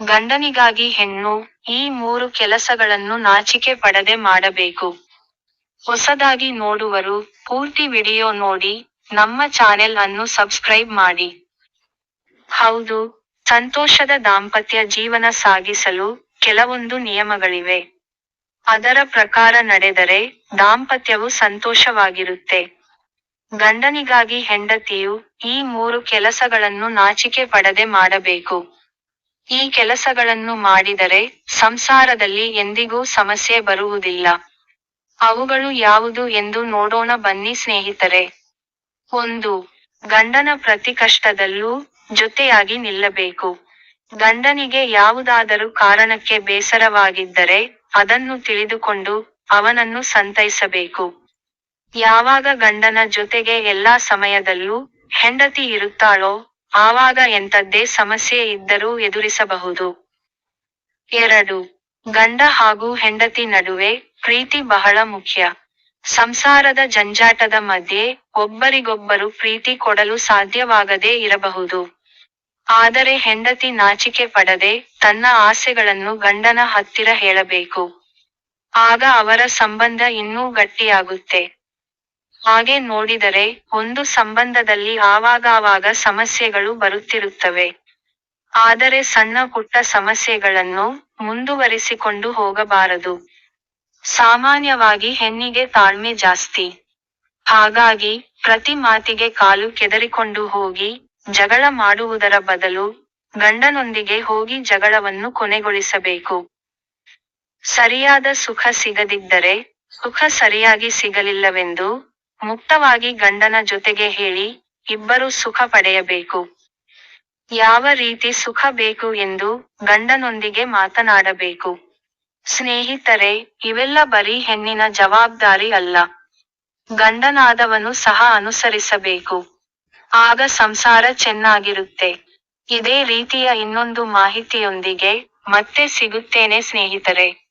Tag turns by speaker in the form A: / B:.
A: ಗಂಡನಿಗಾಗಿ ಹೆಣ್ಣು, ಈ ಮೂರು ಕೆಲಸಗಳನ್ನು ನಾಚಿಕೆ ಪಡದೆ ಮಾಡಬೇಕು. ಹೊಸದಾಗಿ ನೋಡುವರು, ಪೂರ್ತಿ ವಿಡಿಯೋ ನೋಡಿ, ನಮ್ಮ ಚಾನೆಲ್ ಅನ್ನು ಸಬ್ಸ್ಕ್ರೈಬ್ ಮಾಡಿ. ಹೌದು, ಸಂತೋಷದ ದಾಂಪತ್ಯ ಜೀವನ ಸಾಗಿಸಲು, ಕೆಲವೊಂದು ನಿಯಮಗಳಿವೆ. ಅದರ ಪ್ರಕಾರ ನಡೆದರೆ, ದಾಂಪತ್ಯವು ಸಂತೋಷವಾಗಿರುತ್ತೆ. ಗಂಡನಿಗಾಗಿ ಹೆಂಡತಿಯು, ಈ ಮೂರು ಕೆಲಸಗಳನ್ನು ನಾಚಿಕೆ ಪಡದೆ ಮಾಡಬೇಕು. ಈ ಕೆಲಸಗಳನ್ನು ಮಾಡಿದರೆ, ಸಂಸಾರದಲ್ಲಿ ಎಂದಿಗೂ ಸಮಸ್ಯೆ ಬರುವುದಿಲ್ಲ. ಅವುಗಳು ಯಾವುದು ಎಂದು ನೋಡೋಣ ಬನ್ನಿ ಸ್ನೇಹಿತರೆ. ಒಂದು. ಗಂಡನ ಪ್ರತಿ ಕಷ್ಟದಲ್ಲೂ, ಜೊತೆಯಾಗಿ ನಿಲ್ಲಬೇಕು. ಗಂಡನಿಗೆ ಯಾವುದಾದರೂ ಕಾರಣಕ್ಕೆ ಬೇಸರವಾಗಿದ್ದರೆ, ಅದನ್ನು ತಿಳಿದುಕೊಂಡು, ಅವನನ್ನು ಸಂತೈಸಬೇಕು. ಯಾವಾಗ ಗಂಡನ ಜೊತೆಗೆ ಎಲ್ಲಾ ಸಮಯದಲ್ಲೂ, ಹೆಂಡತಿ ಇರುತ್ತಾಳೋ, ಆವಾಗ ಎಂತದ್ದೇ ಸಮಸ್ಯೆ ಇದ್ದರೂ ಎದುರಿಸಬಹುದು. ಎರಡು. ಗಂಡ ಹಾಗೂ ಹೆಂಡತಿ ನಡುವೆ, ಪ್ರೀತಿ ಬಹಳ ಮುಖ್ಯ. ಸಂಸಾರದ ಜಂಜಾಟದ ಮಧ್ಯೆ, ಒಬ್ಬರಿಗೊಬ್ಬರು ಪ್ರೀತಿ ಕೊಡಲು ಸಾಧ್ಯವಾಗದೇ ಇರಬಹುದು. ಆದರೆ ಹೆಂಡತಿ ನಾಚಿಕೆ ಪಡದೆ, ತನ್ನ ಆಸೆಗಳನ್ನು ಗಂಡನ ಹತ್ತಿರ ಹೇಳಬೇಕು. ಆಗ ಅವರ ಸಂಬಂಧ ಇನ್ನೂ ಗಟ್ಟಿಯಾಗುತ್ತೆ. ಹಾಗೆ ನೋಡಿದರೆ, ಒಂದು ಸಂಬಂಧದಲ್ಲಿ ಆವಾಗಾವಾಗ ಸಮಸ್ಯೆಗಳು ಬರುತ್ತಿರುತ್ತವೆ. ಆದರೆ ಸಣ್ಣ ಪುಟ್ಟ ಸಮಸ್ಯೆಗಳನ್ನು, ಮುಂದುವರಿಸಿಕೊಂಡು ಹೋಗಬಾರದು. ಸಾಮಾನ್ಯವಾಗಿ ಹೆಣ್ಣಿಗೆ ತಾಳ್ಮೆ ಜಾಸ್ತಿ. ಹಾಗಾಗಿ, ಪ್ರತಿ ಮಾತಿಗೆ ಕಾಲು ಕೆದರಿಕೊಂಡು ಹೋಗಿ, ಜಗಳ ಮಾಡುವುದರ ಬದಲು, ಗಂಡನೊಂದಿಗೆ ಹೋಗಿ ಜಗಳವನ್ನು ಕೊನೆಗೊಳಿಸಬೇಕು. ಸರಿಯಾದ ಸುಖ ಸಿಗದಿದ್ದರೆ, ಸುಖ ಸರಿಯಾಗಿ ಸಿಗಲಿಲ್ಲವೆಂದು, ಮುಕ್ತವಾಗಿ ಗಂಡನ ಜೊತೆಗೆ ಹೇಳಿ, ಇಬ್ಬರೂ ಸುಖ ಪಡೆಯಬೇಕು. ಯಾವ ರೀತಿ ಸುಖ ಬೇಕು ಎಂದು, ಗಂಡನೊಂದಿಗೆ ಮಾತನಾಡಬೇಕು. ಸ್ನೇಹಿತರೆ, ಇವೆಲ್ಲ ಬರೀ ಹೆಣ್ಣಿನ ಜವಾಬ್ದಾರಿ ಅಲ್ಲ. ಗಂಡನಾದವನು ಸಹ ಅನುಸರಿಸಬೇಕು. ಆಗ ಸಂಸಾರ ಚೆನ್ನಾಗಿರುತ್ತೆ. ಇದೇ ರೀತಿಯ ಇನ್ನೊಂದು ಮಾಹಿತಿಯೊಂದಿಗೆ, ಮತ್ತೆ ಸಿಗುತ್ತೇನೆ ಸ್ನೇಹಿತರೆ.